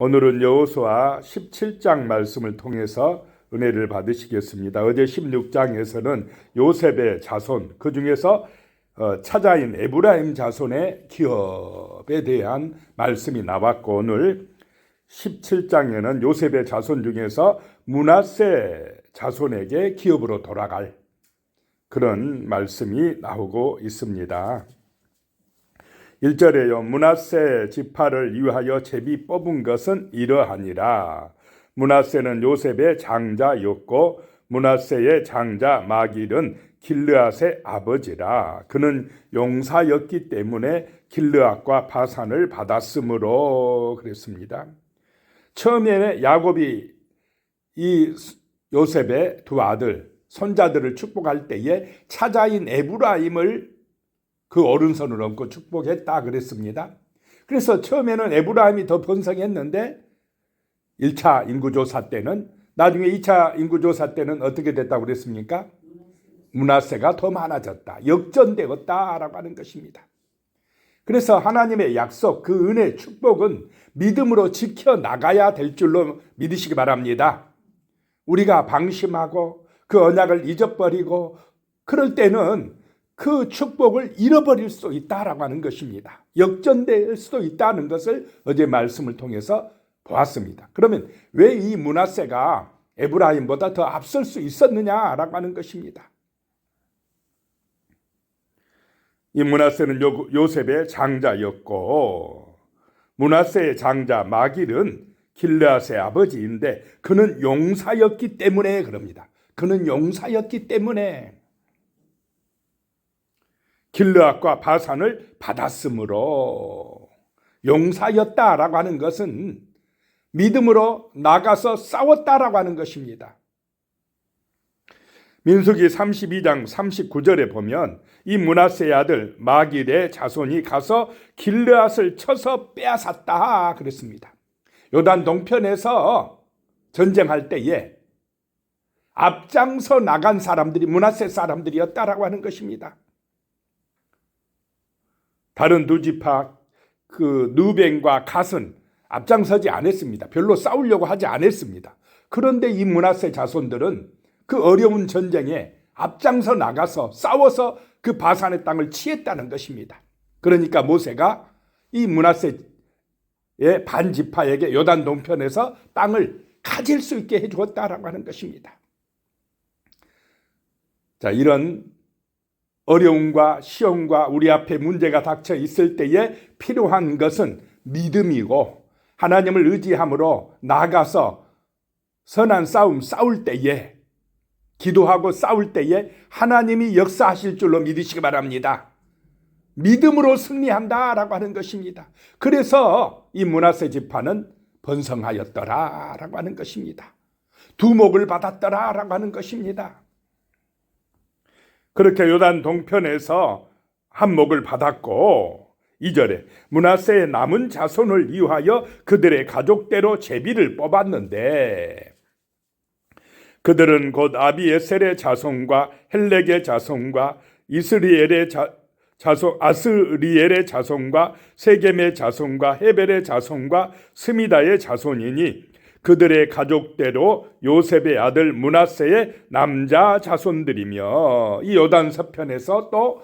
오늘은 여호수아 17장 말씀을 통해서 은혜를 받으시겠습니다. 어제 16장에서는 요셉의 자손 그 중에서 어, 차자인 에브라임 자손의 기업에 대한 말씀이 나왔고 오늘 17장에는 요셉의 자손 중에서 문하세 자손에게 기업으로 돌아갈 그런 말씀이 나오고 있습니다. 1절에요. 문하세 지파를 위하여 제비 뽑은 것은 이러하니라. 문하세는 요셉의 장자였고 문하세의 장자 마길은 길르앗의 아버지라. 그는 용사였기 때문에 길르앗과 바산을 받았으므로 그랬습니다. 처음에는 야곱이 이 요셉의 두 아들 손자들을 축복할 때에 차자인 에브라임을 그 오른손을 얹고 축복했다 그랬습니다. 그래서 처음에는 에브라임이 더 번성했는데 1차 인구조사 때는 나중에 2차 인구조사 때는 어떻게 됐다고 그랬습니까? 문화세가 더 많아졌다. 역전되었다라고 하는 것입니다. 그래서 하나님의 약속, 그 은혜, 축복은 믿음으로 지켜 나가야 될 줄로 믿으시기 바랍니다. 우리가 방심하고 그 언약을 잊어버리고 그럴 때는 그 축복을 잃어버릴 수 있다라고 하는 것입니다. 역전될 수도 있다는 것을 어제 말씀을 통해서 보았습니다. 그러면 왜 이 문하세가 에브라임보다 더 앞설 수 있었느냐라고 하는 것입니다. 이 문하세는 요, 요셉의 장자였고 문하세의 장자 마길은 길르앗의 아버지인데 그는 용사였기 때문에 그럽니다. 그는 용사였기 때문에 길르앗과 바산을 받았으므로 용사였다라고 하는 것은 믿음으로 나가서 싸웠다라고 하는 것입니다. 민수기 32장 39절에 보면 이 문하세의 아들 마길의 자손이 가서 길르앗을 쳐서 빼앗았다 그랬습니다. 요단 동편에서 전쟁할 때에 앞장서 나간 사람들이 문하세 사람들이었다라고 하는 것입니다. 다른 두 지파 그 누벤과 갓은 앞장서지 않았습니다. 별로 싸우려고 하지 않았습니다. 그런데 이 문하세 자손들은 그 어려운 전쟁에 앞장서 나가서 싸워서 그 바산의 땅을 취했다는 것입니다. 그러니까 모세가 이 문하세의 반지파에게 요단 동편에서 땅을 가질 수 있게 해주었다라고 하는 것입니다. 자, 이런 어려움과 시험과 우리 앞에 문제가 닥쳐 있을 때에 필요한 것은 믿음이고 하나님을 의지함으로 나가서 선한 싸움 싸울 때에 기도하고 싸울 때에 하나님이 역사하실 줄로 믿으시기 바랍니다. 믿음으로 승리한다 라고 하는 것입니다. 그래서 이 문하세 지파는 번성하였더라 라고 하는 것입니다. 두목을 받았더라 라고 하는 것입니다. 그렇게 요단 동편에서 한목을 받았고 2절에 문하세의 남은 자손을 이유하여 그들의 가족대로 제비를 뽑았는데 그들은 곧 아비에셀의 자손과 헬렉의 자손과 이스리엘의 자, 자손 아스리엘의 자손과 세겜의 자손과 헤벨의 자손과 스미다의 자손이니 그들의 가족대로 요셉의 아들 문하세의 남자 자손들이며 이 요단 서편에서 또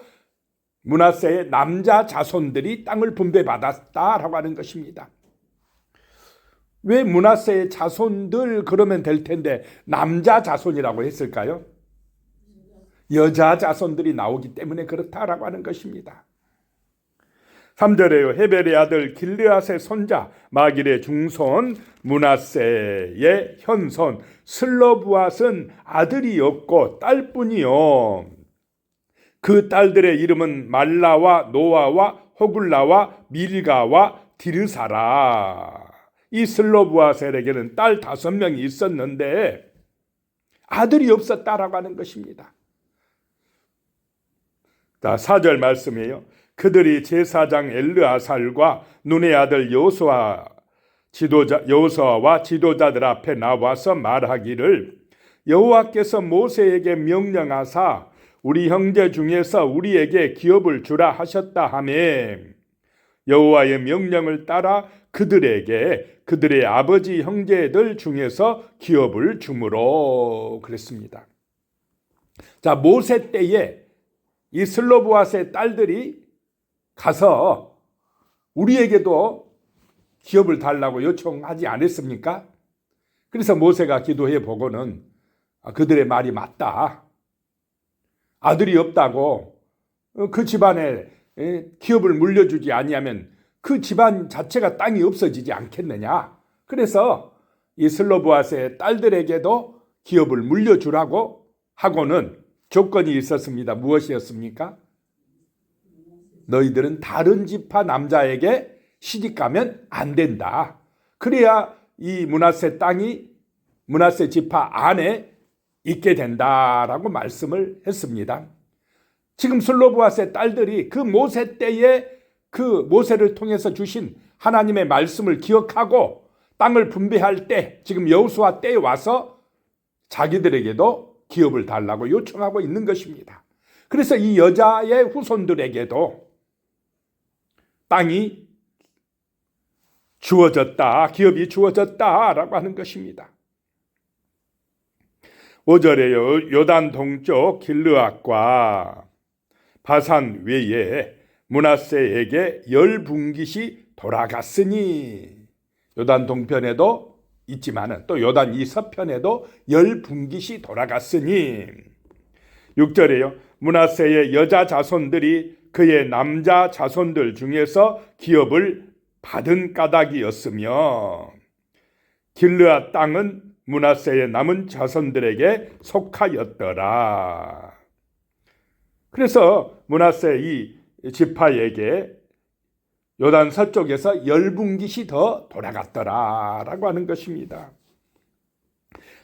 문하세의 남자 자손들이 땅을 분배받았다라고 하는 것입니다. 왜 문하세의 자손들 그러면 될 텐데 남자 자손이라고 했을까요? 여자 자손들이 나오기 때문에 그렇다라고 하는 것입니다. 3절에요. 헤벨의 아들 길르앗의 손자 마길의 중손 문하세의 현손 슬로부앗은 아들이었고 딸뿐이요. 그 딸들의 이름은 말라와 노아와 호굴라와 밀가와 디르사라. 이 슬로부아셀에게는 딸 다섯 명이 있었는데 아들이 없었다라고 하는 것입니다. 자, 4절 말씀이에요. 그들이 제사장 엘르아살과 눈의 아들 여호수아 지도자 여호수아와 지도자들 앞에 나와서 말하기를 여호와께서 모세에게 명령하사 우리 형제 중에서 우리에게 기업을 주라 하셨다 하매 여호와의 명령을 따라 그들에게 그들의 아버지 형제들 중에서 기업을 주므로 그랬습니다. 자 모세 때에 이 슬로브아스의 딸들이 가서 우리에게도 기업을 달라고 요청하지 않았습니까? 그래서 모세가 기도해 보고는 아, 그들의 말이 맞다. 아들이 없다고 어, 그 집안에 에, 기업을 물려주지 아니하면 그 집안 자체가 땅이 없어지지 않겠느냐. 그래서 이 슬로브아스의 딸들에게도 기업을 물려주라고 하고는 조건이 있었습니다. 무엇이었습니까? 너희들은 다른 지파 남자에게 시집 가면 안 된다. 그래야 이 문하세 땅이 문하세 지파 안에 있게 된다라고 말씀을 했습니다. 지금 슬로브아스의 딸들이 그 모세 때에 그 모세를 통해서 주신 하나님의 말씀을 기억하고 땅을 분배할 때 지금 여호수아 때에 와서 자기들에게도 기업을 달라고 요청하고 있는 것입니다. 그래서 이 여자의 후손들에게도 땅이 주어졌다, 기업이 주어졌다라고 하는 것입니다. 5절에 요단 동쪽 길르앗과 바산 외에 문하세에게 열 분깃이 돌아갔으니 요단 동편에도 있지만은 또 요단 이 서편에도 열 분깃이 돌아갔으니 6절에요. 문하세의 여자 자손들이 그의 남자 자손들 중에서 기업을 받은 까닭이었으며 길르앗 땅은 문하세의 남은 자손들에게 속하였더라. 그래서 문하세 이 지파에게 요단 서쪽에서 열분깃이 더 돌아갔더라라고 하는 것입니다.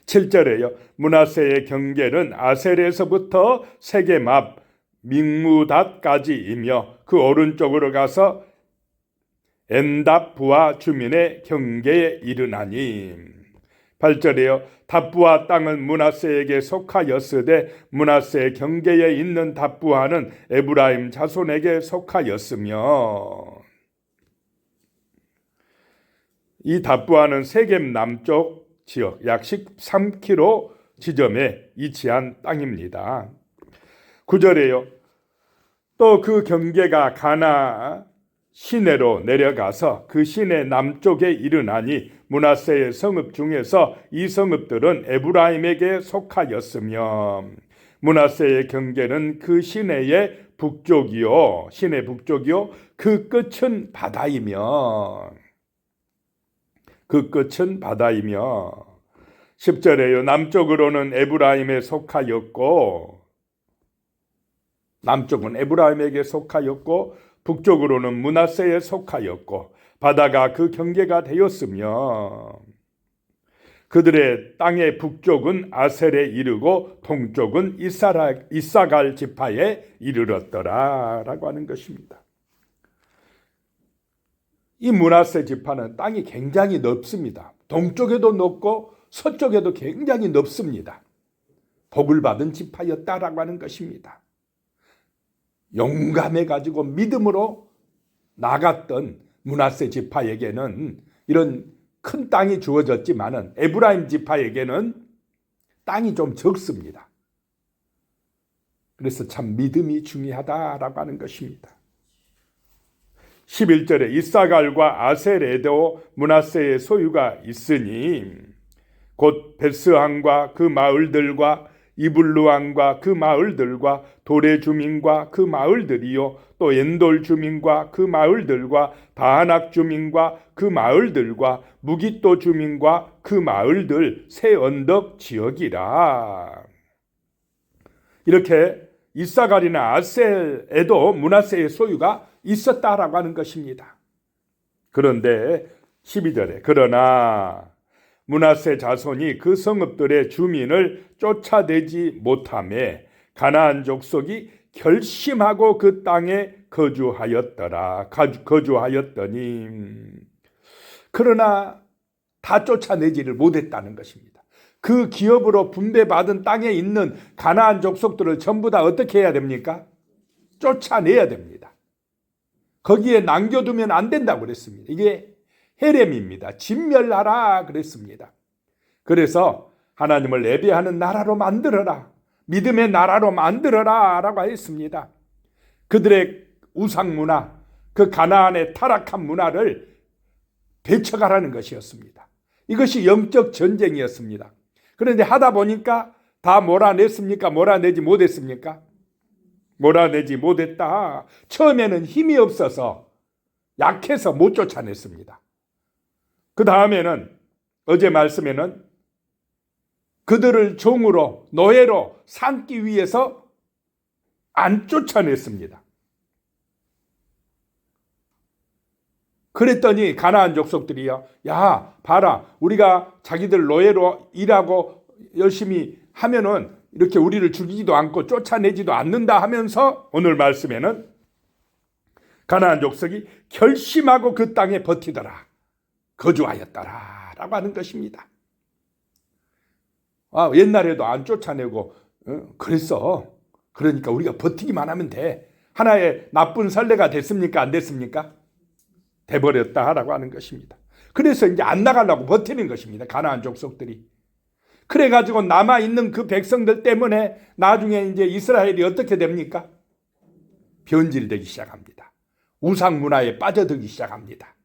7절에요. 문하세의 경계는 아셀에서부터 세겜 앞 믹무닷까지이며 그 오른쪽으로 가서 엔답부와 주민의 경계에 이르나니 8절에요. 답부와 땅은 문하세에게 속하였으되 문하세의 경계에 있는 답부하는 에브라임 자손에게 속하였으며 이 답부하는 세겜 남쪽 지역 약 13km 지점에 위치한 땅입니다. 9절에요. 또 그 경계가 가나 시내로 내려가서 그 시내 남쪽에 이르나니 문하세의 성읍 중에서 이 성읍들은 에브라임에게 속하였으며 문하세의 경계는 그 시내의 북쪽이요. 시내 북쪽이요. 그 끝은 바다이며 그 끝은 바다이며. 10절에요. 남쪽으로는 에브라임에 속하였고 남쪽은 에브라임에게 속하였고 북쪽으로는 문하세에 속하였고 바다가 그 경계가 되었으며 그들의 땅의 북쪽은 아셀에 이르고 동쪽은 이사라, 이사갈 지파에 이르렀더라라고 하는 것입니다. 이 문하세 지파는 땅이 굉장히 넓습니다. 동쪽에도 넓고 서쪽에도 굉장히 넓습니다. 복을 받은 지파였다라고 하는 것입니다. 용감해 가지고 믿음으로 나갔던 문하세 지파에게는 이런 큰 땅이 주어졌지만은 에브라임 지파에게는 땅이 좀 적습니다. 그래서 참 믿음이 중요하다라고 하는 것입니다. 11절에 이사갈과 아셀에도 문하세의 소유가 있으니 곧 베스항과 그 마을들과 이블루안과 그 마을들과 도레 주민과 그 마을들이요 또 엔돌 주민과 그 마을들과 다하낙 주민과 그 마을들과 무기또 주민과 그 마을들 새 언덕 지역이라 이렇게 이사갈이나 아셀에도 문하세의 소유가 있었다라고 하는 것입니다. 그런데 12절에 그러나 문하세 자손이 그 성읍들의 주민을 쫓아내지 못함에 가나안 족속이 결심하고 그 땅에 거주하였더라. 거주하였더니 그러나 다 쫓아내지를 못했다는 것입니다. 그 기업으로 분배받은 땅에 있는 가나안 족속들을 전부 다 어떻게 해야 됩니까? 쫓아내야 됩니다. 거기에 남겨두면 안 된다고 그랬습니다. 이게 헤렘입니다. 진멸하라 그랬습니다. 그래서 하나님을 예배하는 나라로 만들어라. 믿음의 나라로 만들어라 라고 했습니다. 그들의 우상 문화, 그 가나안의 타락한 문화를 배척하라는 것이었습니다. 이것이 영적 전쟁이었습니다. 그런데 하다 보니까 다 몰아냈습니까? 몰아내지 못했습니까? 몰아내지 못했다. 처음에는 힘이 없어서 약해서 못 쫓아냈습니다. 그 다음에는 어제 말씀에는 그들을 종으로 노예로 삼기 위해서 안 쫓아냈습니다. 그랬더니 가나안 족속들이요. 야, 봐라. 우리가 자기들 노예로 일하고 열심히 하면은 이렇게 우리를 죽이지도 않고 쫓아내지도 않는다 하면서 오늘 말씀에는 가나안 족속이 결심하고 그 땅에 버티더라. 거주하였더라. 라고 하는 것입니다. 아, 옛날에도 안 쫓아내고 어, 그랬어. 그러니까 우리가 버티기만 하면 돼. 하나의 나쁜 선례가 됐습니까? 안 됐습니까? 돼버렸다라고 하는 것입니다. 그래서 이제 안 나가려고 버티는 것입니다. 가나안 족속들이. 그래가지고 남아있는 그 백성들 때문에 나중에 이제 이스라엘이 어떻게 됩니까? 변질되기 시작합니다. 우상 문화에 빠져들기 시작합니다.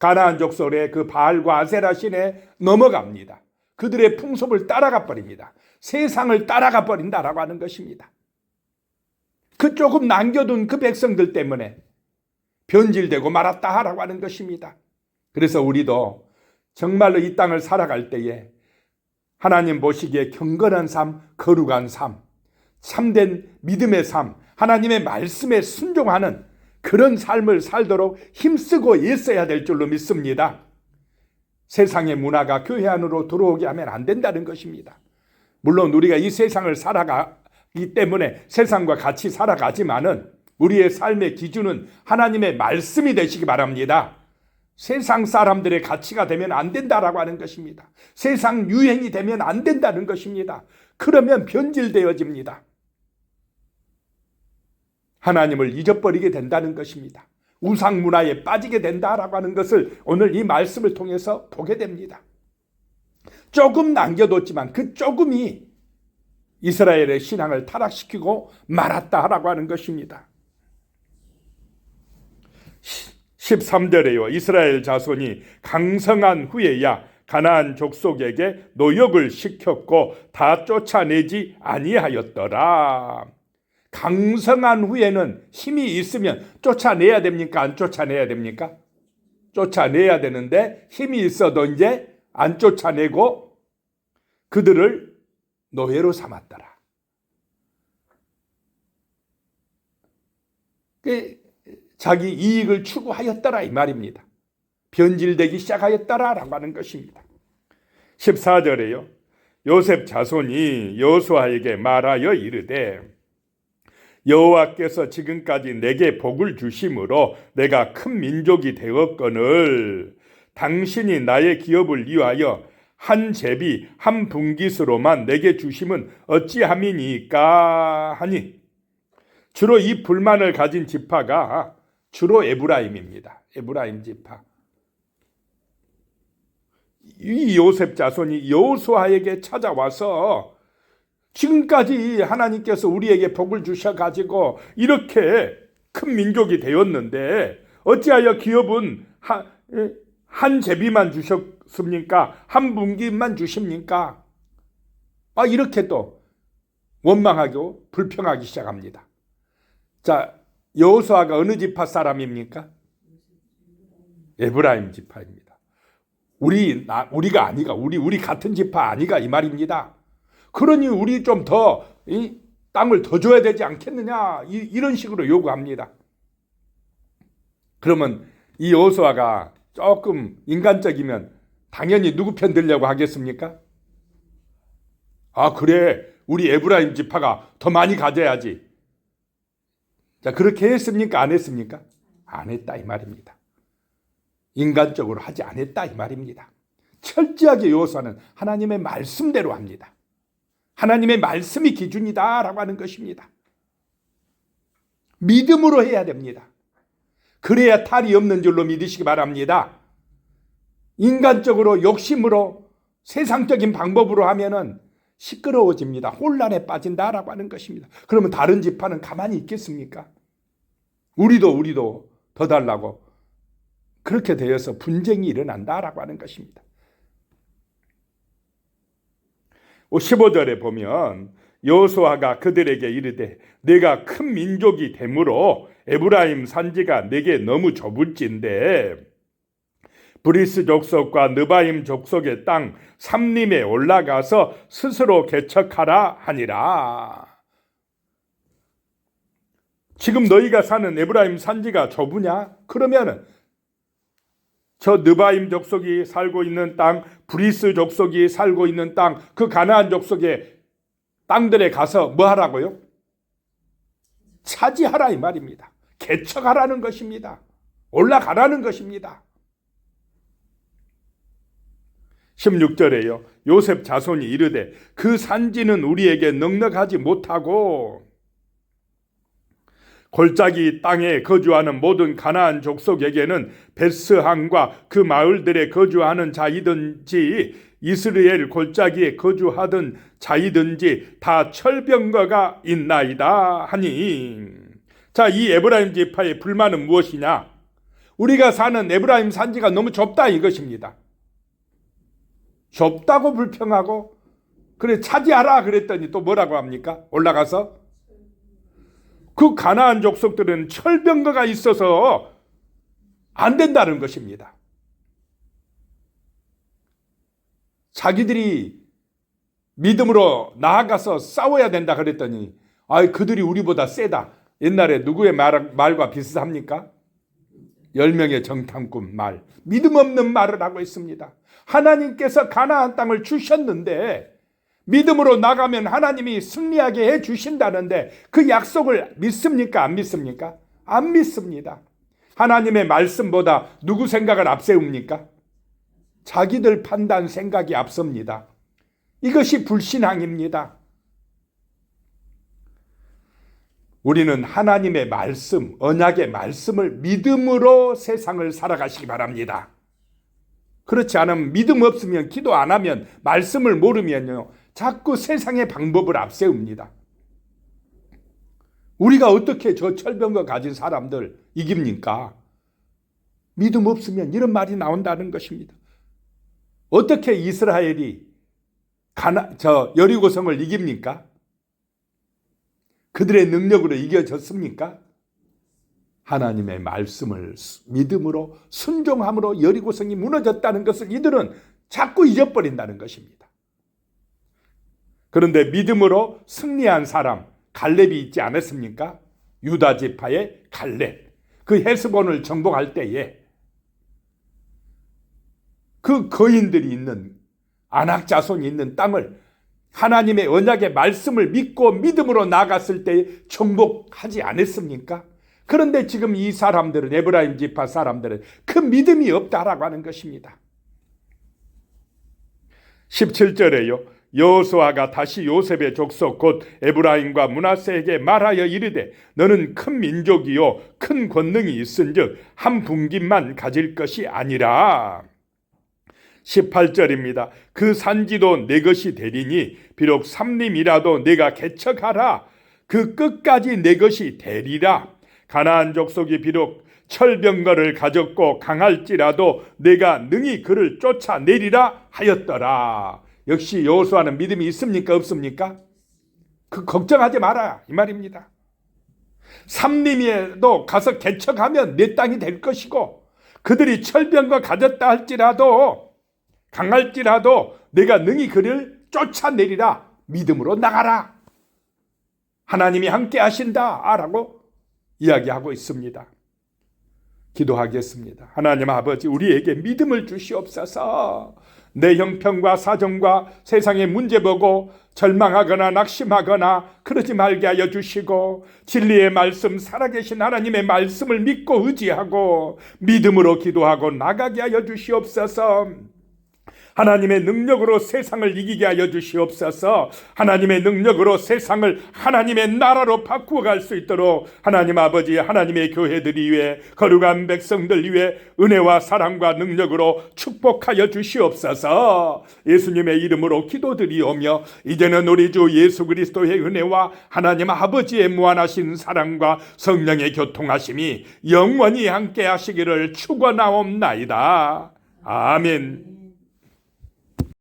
가나안 족속의 그 바알과 아세라 신에 넘어갑니다. 그들의 풍습을 따라가 버립니다. 세상을 따라가 버린다라고 하는 것입니다. 그 조금 남겨둔 그 백성들 때문에 변질되고 말았다라고 하는 것입니다. 그래서 우리도 정말로 이 땅을 살아갈 때에 하나님 보시기에 경건한 삶, 거룩한 삶, 참된 믿음의 삶, 하나님의 말씀에 순종하는 그런 삶을 살도록 힘쓰고 있어야 될 줄로 믿습니다. 세상의 문화가 교회 안으로 들어오게 하면 안 된다는 것입니다. 물론 우리가 이 세상을 살아가기 때문에 세상과 같이 살아가지만은 우리의 삶의 기준은 하나님의 말씀이 되시기 바랍니다. 세상 사람들의 가치가 되면 안 된다라고 하는 것입니다. 세상 유행이 되면 안 된다는 것입니다. 그러면 변질되어집니다. 하나님을 잊어버리게 된다는 것입니다. 우상 문화에 빠지게 된다라고 하는 것을 오늘 이 말씀을 통해서 보게 됩니다. 조금 남겨뒀지만 그 조금이 이스라엘의 신앙을 타락시키고 말았다라고 하는 것입니다. 13절에요. 이스라엘 자손이 강성한 후에야 가나안 족속에게 노역을 시켰고 다 쫓아내지 아니하였더라. 강성한 후에는 힘이 있으면 쫓아내야 됩니까? 안 쫓아내야 됩니까? 쫓아내야 되는데 힘이 있어도 이제 안 쫓아내고 그들을 노예로 삼았더라. 그 자기 이익을 추구하였더라 이 말입니다. 변질되기 시작하였더라라고 하는 것입니다. 14절에요. 요셉 자손이 여호수아에게 말하여 이르되 여호와께서 지금까지 내게 복을 주심으로 내가 큰 민족이 되었거늘 당신이 나의 기업을 위하여 한 제비 한 분깃으로만 내게 주심은 어찌함이니까 하니 주로 이 불만을 가진 지파가 주로 에브라임입니다. 에브라임 지파. 이 요셉 자손이 여호수아에게 찾아와서 지금까지 하나님께서 우리에게 복을 주셔 가지고 이렇게 큰 민족이 되었는데 어찌하여 기업은 한, 한 제비만 주셨습니까? 한 분기만 주십니까? 아 이렇게 또 원망하고 불평하기 시작합니다. 자 여호수아가 어느 지파 사람입니까? 에브라임 지파입니다. 우리 나, 우리가 아니가 우리 우리 같은 지파 아니가 이 말입니다. 그러니 우리 좀더 땅을 더 줘야 되지 않겠느냐 이, 이런 식으로 요구합니다. 그러면 이 여호수아가 조금 인간적이면 당연히 누구 편 들려고 하겠습니까? 아 그래 우리 에브라임 지파가 더 많이 가져야지. 자 그렇게 했습니까? 안 했습니까? 안 했다 이 말입니다. 인간적으로 하지 않았다 이 말입니다. 철저하게 여호수아는 하나님의 말씀대로 합니다. 하나님의 말씀이 기준이다라고 하는 것입니다. 믿음으로 해야 됩니다. 그래야 탈이 없는 줄로 믿으시기 바랍니다. 인간적으로 욕심으로 세상적인 방법으로 하면은 시끄러워집니다. 혼란에 빠진다라고 하는 것입니다. 그러면 다른 지파는 가만히 있겠습니까? 우리도 우리도 더 달라고 그렇게 되어서 분쟁이 일어난다라고 하는 것입니다. 15절에 보면 여호수아가 그들에게 이르되 내가 큰 민족이 되므로 에브라임 산지가 내게 너무 좁을진데 브리스 족속과 느바임 족속의 땅 삼림에 올라가서 스스로 개척하라 하니라. 지금 너희가 사는 에브라임 산지가 좁으냐? 그러면은 저 느바임 족속이 살고 있는 땅, 브리스 족속이 살고 있는 땅, 그 가나안 족속의 땅들에 가서 뭐 하라고요? 차지하라 이 말입니다. 개척하라는 것입니다. 올라가라는 것입니다. 16절에요. 요셉 자손이 이르되 그 산지는 우리에게 넉넉하지 못하고 골짜기 땅에 거주하는 모든 가나안 족속에게는 베스항과 그 마을들에 거주하는 자이든지 이스라엘 골짜기에 거주하던 자이든지 다 철병거가 있나이다 하니. 자 이 에브라임 지파의 불만은 무엇이냐? 우리가 사는 에브라임 산지가 너무 좁다 이것입니다. 좁다고 불평하고 그래 차지하라 그랬더니 또 뭐라고 합니까? 올라가서 그 가나안 족속들은 철병거가 있어서 안 된다는 것입니다. 자기들이 믿음으로 나아가서 싸워야 된다 그랬더니 아 그들이 우리보다 세다. 옛날에 누구의 말, 말과 비슷합니까? 열 명의 정탐꾼 말. 믿음 없는 말을 하고 있습니다. 하나님께서 가나안 땅을 주셨는데 믿음으로 나가면 하나님이 승리하게 해 주신다는데 그 약속을 믿습니까? 안 믿습니까? 안 믿습니다. 하나님의 말씀보다 누구 생각을 앞세웁니까? 자기들 판단 생각이 앞섭니다. 이것이 불신앙입니다. 우리는 하나님의 말씀, 언약의 말씀을 믿음으로 세상을 살아가시기 바랍니다. 그렇지 않으면 믿음 없으면 기도 안 하면 말씀을 모르면요. 자꾸 세상의 방법을 앞세웁니다. 우리가 어떻게 저 철병거 가진 사람들 이깁니까? 믿음 없으면 이런 말이 나온다는 것입니다. 어떻게 이스라엘이 가나, 저 여리고성을 이깁니까? 그들의 능력으로 이겨졌습니까? 하나님의 말씀을 믿음으로 순종함으로 여리고성이 무너졌다는 것을 이들은 자꾸 잊어버린다는 것입니다. 그런데 믿음으로 승리한 사람 갈렙이 있지 않았습니까? 유다 지파의 갈렙. 그 헤스본을 정복할 때에 그 거인들이 있는 안악 자손이 있는 땅을 하나님의 언약의 말씀을 믿고 믿음으로 나갔을 때 정복하지 않았습니까? 그런데 지금 이 사람들은 에브라임 지파 사람들은 그 믿음이 없다라고 하는 것입니다. 17절에요. 여호수아가 다시 요셉의 족속 곧 에브라임과 문하세에게 말하여 이르되 너는 큰 민족이요 큰 권능이 있은즉 한 분깃만 가질 것이 아니라 18절입니다. 그 산지도 내 것이 되리니 비록 삼림이라도 내가 개척하라 그 끝까지 내 것이 되리라 가나안 족속이 비록 철병거를 가졌고 강할지라도 내가 능히 그를 쫓아내리라 하였더라. 역시 여호수아는 믿음이 있습니까 없습니까? 그 걱정하지 마라 이 말입니다. 삼림에도 가서 개척하면 내 땅이 될 것이고 그들이 철병과 가졌다 할지라도 강할지라도 내가 능히 그를 쫓아내리라 믿음으로 나가라. 하나님이 함께 하신다라고 이야기하고 있습니다. 기도하겠습니다. 하나님 아버지 우리에게 믿음을 주시옵소서. 내 형편과 사정과 세상의 문제 보고 절망하거나 낙심하거나 그러지 말게 하여 주시고 진리의 말씀 살아계신 하나님의 말씀을 믿고 의지하고 믿음으로 기도하고 나가게 하여 주시옵소서. 하나님의 능력으로 세상을 이기게 하여 주시옵소서. 하나님의 능력으로 세상을 하나님의 나라로 바꾸어 갈 수 있도록 하나님 아버지 하나님의 교회들이 위해 거룩한 백성들 위해 은혜와 사랑과 능력으로 축복하여 주시옵소서. 예수님의 이름으로 기도드리오며 이제는 우리 주 예수 그리스도의 은혜와 하나님 아버지의 무한하신 사랑과 성령의 교통하심이 영원히 함께 하시기를 축원하옵나이다. 아멘.